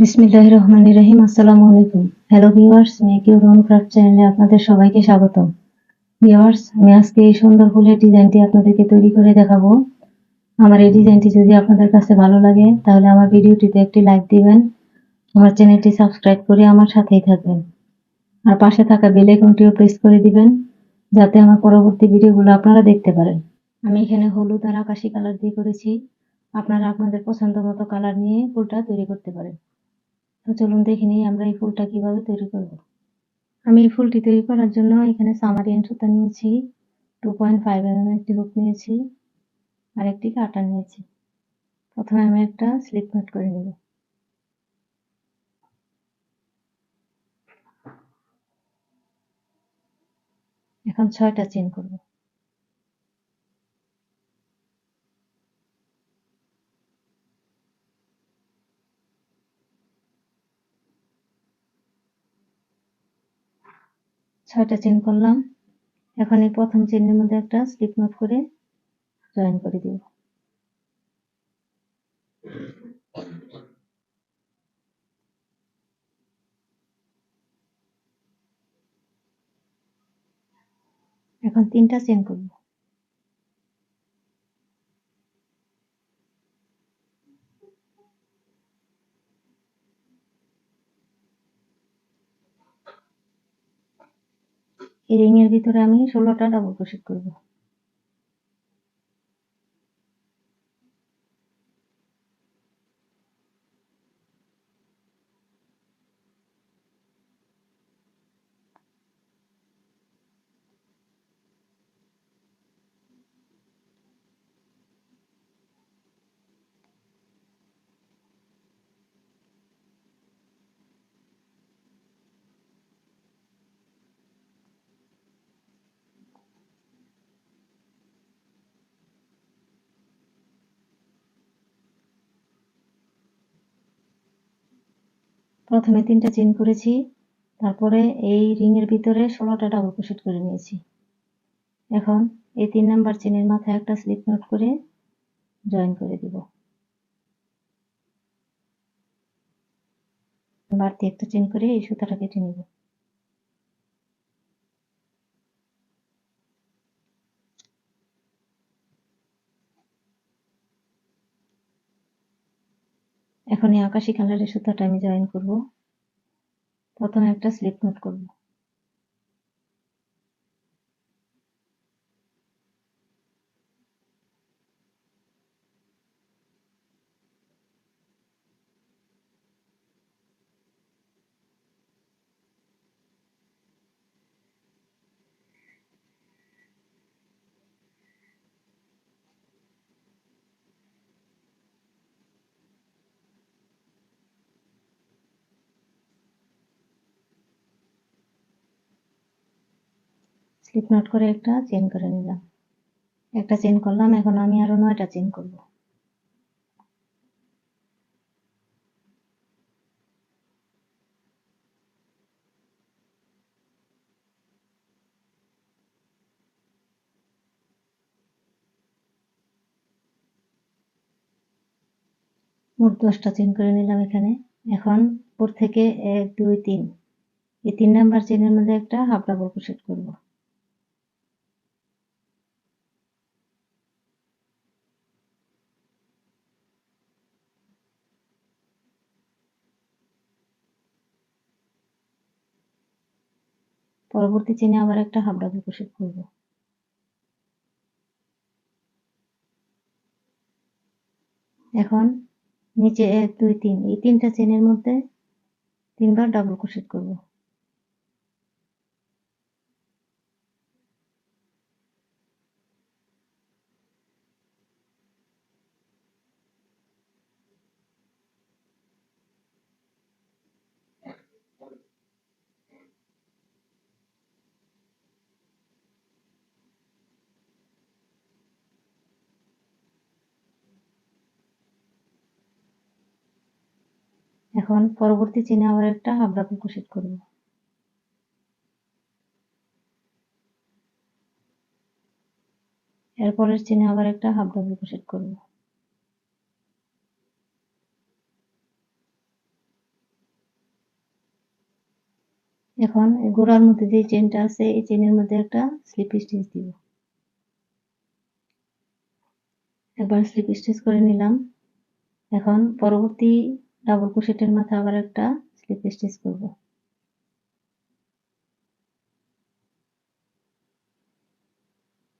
বিসমিল্লাহ রহমান রহিম আসসালামু আলাইকুম। Hello viewers make own craft আপনাদের সবাইকে ভিউয়ার্স আমি আজকে এই সুন্দর ফুলের আপনাদেরকে তৈরি করে দেখাবো। আমার এই যদি আপনাদের কাছে ভালো লাগে, তাহলে আমার একটি দিবেন। আমার সাবস্ক্রাইব করে আমার সাথেই থাকবেন। আর পাশে থাকা বেল আইকনটিও প্রেস করে দিবেন, যাতে আমার পরবর্তী ভিডিওগুলো আপনারা দেখতে পারেন। আমি এখানে হলুদ আর আকাশি কালার দিয়ে করেছি। আপনারা আপনাদের পছন্দ মতো কালার নিয়ে ফুলটা তৈরি করতে পারেন। তো চলুন দেখে নিই আমরা এই ফুলটা কীভাবে তৈরি করব। আমি এই ফুলটি তৈরি করার জন্য এখানে সামারিয়ান সুতা নিয়েছি টু পয়েন্ট ফাইভ এম একটি হুক নিয়েছি আর একটি কাটা নিয়েছি। প্রথমে আমি একটা স্লিপ কাট করে নেব। এখন ছয়টা চেন করব। ছয়টা চেন করলাম। এখন এই প্রথম চেনের মধ্যে একটা স্লিপ নোট করে জয়েন করে দিব। এখন তিনটা চেন করব। এই এর ভিতরে আমি ষোলোটা ডবল ক্রোশেট করব। প্রথমে তিনটা চেন করেছি, তারপরে এই রিংয়ের ভিতরে ষোলোটা ডাবল ক্রোশেট করে নিয়েছি। এখন এই তিন নাম্বার চেনের মাথায় একটা স্লিপ নোট করে জয়েন করে দিব। বাড়তি একটা চেন করে এই সুতাটাকে টেনে নিব। এখন এই আকাশি কালারের সুতাটা আমি জয়েন করব। প্রথমে একটা স্লিপ নোট করব। স্লিপ নোট করে একটা চেন করে নিলাম। একটা চেন করলাম, এখন আমি আরও নয়টা চেন করব। মোট দশটা চেন করে নিলাম এখানে। এখন উপর থেকে এক, দুই, তিন। এই তিন নাম্বার চেনের মধ্যে একটা হাফ ডাবল ক্রোশেট করব। পরবর্তী চেনে আবার একটা হাফ ডাবল ক্রোশেট করব। এখন নিচে এক, দুই, তিন, এই তিনটা চেনের মধ্যে তিনবার ডাবল ক্রোশেট করব। এখন পরবর্তী চেনে আবার একটা ডাবল ক্রোশেট করব। এরপরের চেনে আবার একটা হাফ ডাবল ক্রোশেট করব। এখন গোড়ার মধ্যে যে চেনটা আছে, এই চেনের মধ্যে একটা স্লিপ স্টিচ দিব। একবার স্লিপ স্টিচ করে নিলাম। এখন পরবর্তী ডাবল ক্রোশেটের মাথা আবার একটা স্লিপ স্টিচ করব।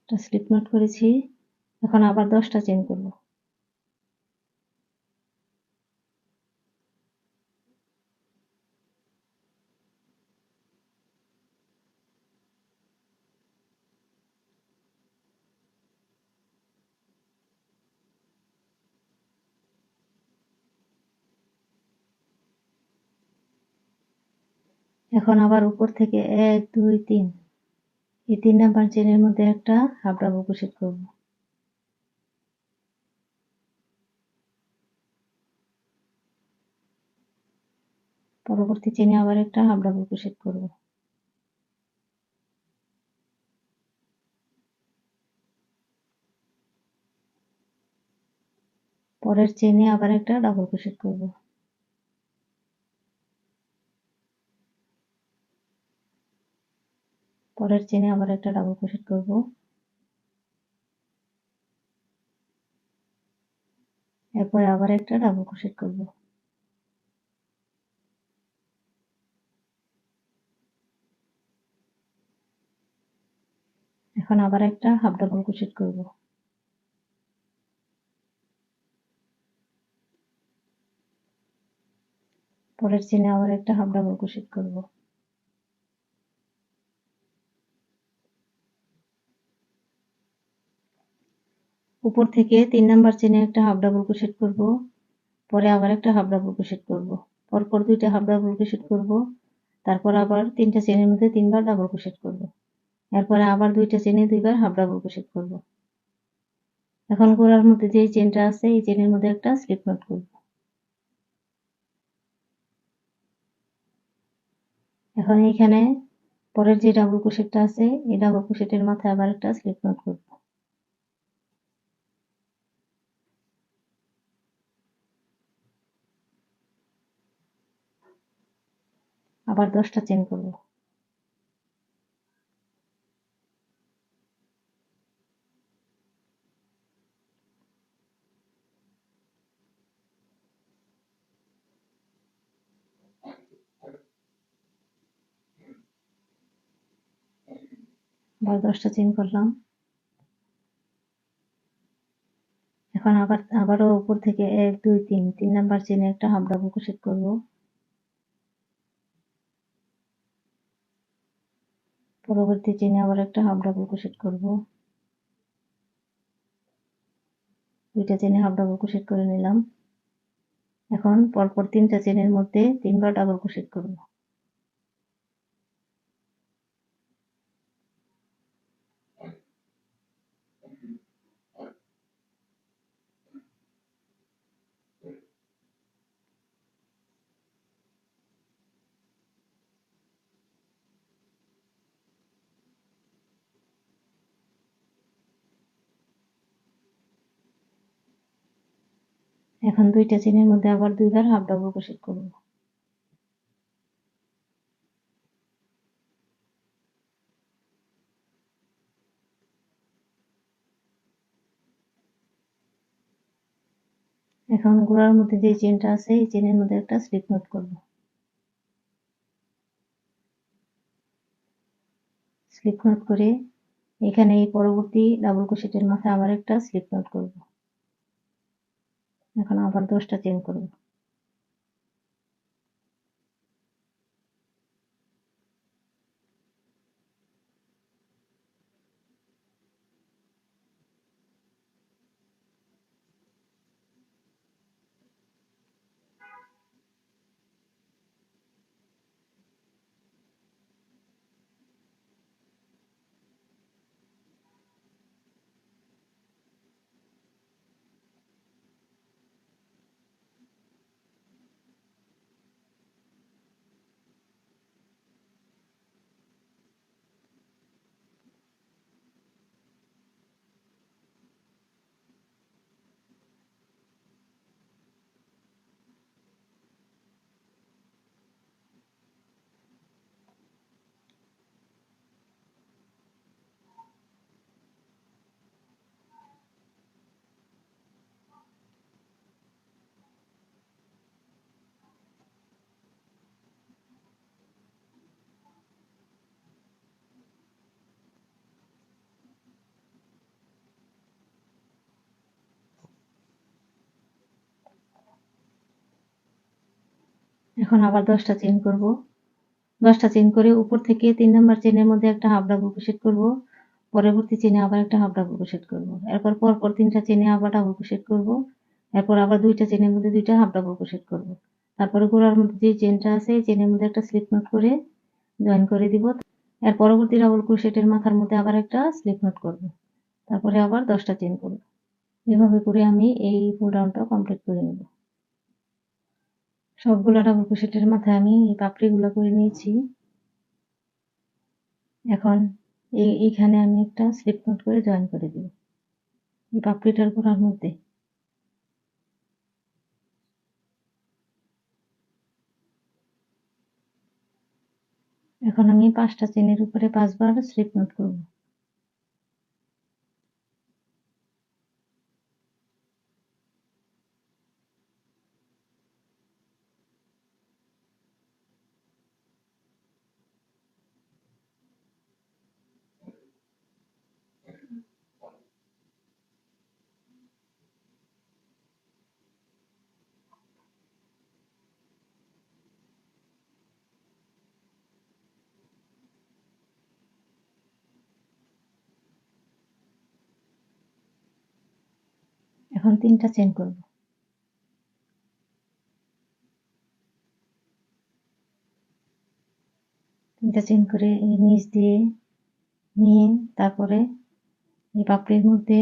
একটা স্লিপ নট করেছি, এখন আবার দশটা চেন করব। এখন আবার উপর থেকে এক, দুই, তিন। এই তিন নাম্বার চেনের মধ্যে একটা হাফ ডাবল ক্রোশেট করব। পরবর্তী চেনে আবার একটা হাফ ডাবল ক্রোশেট করব। পরের চেনে আবার একটা ডাবল ক্রোশেট করব। পরের চেনে আবার একটা ডাবল ক্রোশেট করব। এরপরে আবার একটা ডাবল ক্রোশেট করব। এখন আবার একটা হাফ ডাবল ক্রোশেট করব। পরের চেনে আবার একটা হাফ ডাবল ক্রোশেট করব। উপর থেকে তিন নাম্বার চেনে একটা হাফ ডাবল ক্রোশেট করব, পরে আবার একটা হাফ ডাবল ক্রোশেট করব, পরপর দুইটা হাফ ডাবল ক্রোশেট করব, তারপর আবার তিনটা চেনের মধ্যে তিনবার ডাবল ক্রোশেট করব, এরপরে আবার দুইটা চেনে দুইবার হাফ ডাবল ক্রোশেট করব। এখন গোড়ার মধ্যে যে চেনটা আছে, এই চেনের মধ্যে একটা স্লিপ নট করব। এখন এখানে পরের যে ডাবল ক্রোশেটটা আছে, এই ডাবল ক্রোশেটের মাথায় আবার একটা স্লিপ নট করব। আবার দশটা চেন করব। আবার দশটা চেন করলাম। এখন আবার, আবারও উপর থেকে এক, দুই, তিন তিন নাম্বার চেনে একটা হাফ ডাবল ক্রোশেট করব। পরবর্তী চেনে আবার একটা হাফ ডাবল ক্রোশেট করব। দুইটা চেনে হাফ ডাবল ক্রোশেট করে নিলাম। এখন পরপর তিনটা চেনের মধ্যে তিনবার ডাবল ক্রোশেট করব। এখন দুইটা চেনের মধ্যে আবার দুইবার হাফ ডাবল ক্রোশেট করব। এখন গোড়ার মধ্যে যে চেনটা আছে, এই চেনের মধ্যে একটা স্লিপ নোট করব। স্লিপ নোট করে এখানে এই পরবর্তী ডাবল ক্রোশেটের মাথায় আবার একটা স্লিপ নোট করব। এখন আবার দশটা চেন করব। এখন আবার দশটা চেন করব। দশটা চেন করে উপর থেকে তিন নম্বর চেনের মধ্যে একটা হাফ ডাবল ক্রোশেট করব। পরবর্তী চেনে আবার একটা হাফ ডাবল ক্রোশেট করব। এরপর পরপর তিনটা চেনে আবার ডাবল ক্রোশেট করব। এরপর আবার দুইটা চেনের মধ্যে দুইটা হাফ ডাবল ক্রোশেট করব। তারপরে গোড়ার মধ্যে যে চেনটা আছে চেনের মধ্যে একটা স্লিপ নোট করে জয়েন করে দিব। এর পরবর্তী ডাবল ক্রোশেটের মাথার মধ্যে আবার একটা স্লিপ নোট করব। তারপরে আবার দশটা চেন করব। এভাবে করে আমি এই ফুল রাউন্ডটা কমপ্লিট করে নেব। সবগুলো ডাবল ক্রোশেটের মাথায় আমি এই পাপড়িগুলো করে নিয়েছি। এখন এই, এইখানে আমি একটা স্লিপ নোট করে জয়েন করে দিব। এই পাপড়িটার গোড়ার মধ্যে। এখন আমি পাঁচটা চেনের উপরে পাঁচবার স্লিপ নোট করব। এখন তিনটা চেন করব। তিনটা চেন করে নিচ দিয়ে নিয়ে তারপরে এই পাপড়ির মধ্যে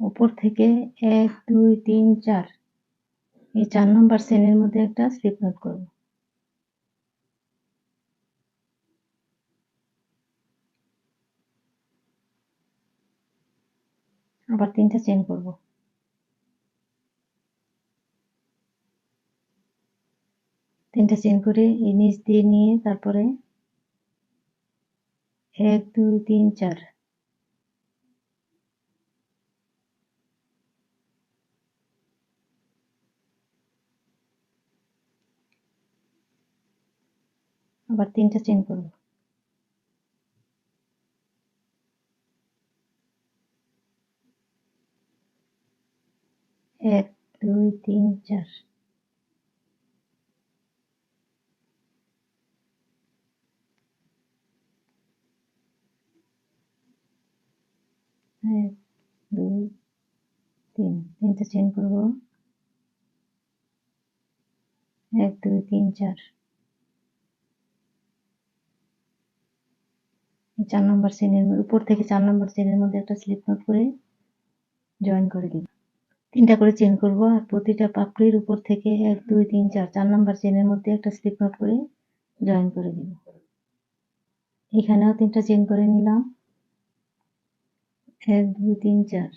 উপর থেকে এক, দুই, তিন, চার, এই চার নম্বর চেনের মধ্যে একটা স্লিপ নোট করব। আবার তিনটা চেন করব। তিনটা চেন করে এই নিচ দিয়ে নিয়ে তারপরে এক, দুই, তিন, চার। আবার তিনটা চেন করব এক দুই তিন চার এক দুই, তিন। তিনটা চেন করব। এক, দুই তিন চার চার নম্বর চেনের উপর থেকে চার নম্বর চেনের মধ্যে একটা স্লিপ নোট করে জয়েন করে দিব। তিনটা করে চেন করব আর প্রতিটা পাপড়ির উপর থেকে এক, দুই, তিন, চার চার নম্বর চেনের মধ্যে একটা স্লিপ নোট করে জয়েন করে দিব। এখানেও তিনটা চেন করে নিলাম। এক, দুই, তিন, চার।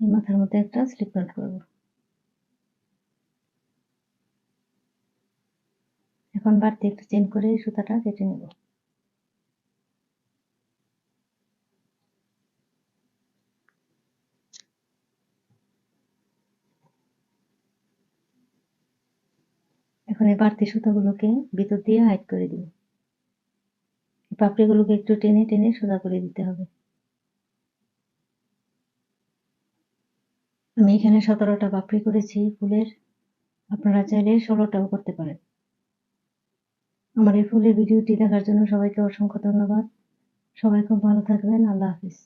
এই মাথার মধ্যে একটা স্লিপ নোট করব। এখন বাড়তি একটা চেন করে সুতাটা কেটে নেব। এখন এই বাড়তি সুতাগুলোকে ভিতর দিয়ে হাইড করে দিব পাপড়িগুলোকে একটু টেনে টেনে সোজা করে দিতে হবে। আমি এখানে সতেরোটা পাপড়ি করেছি, ফুলের। আপনারা চাইলে ষোলোটাও করতে পারেন। আমার এই ফুলের ভিডিওটি দেখার জন্য সবাইকে অসংখ্য ধন্যবাদ। সবাই খুব ভালো থাকবেন। আল্লাহ হাফিজ।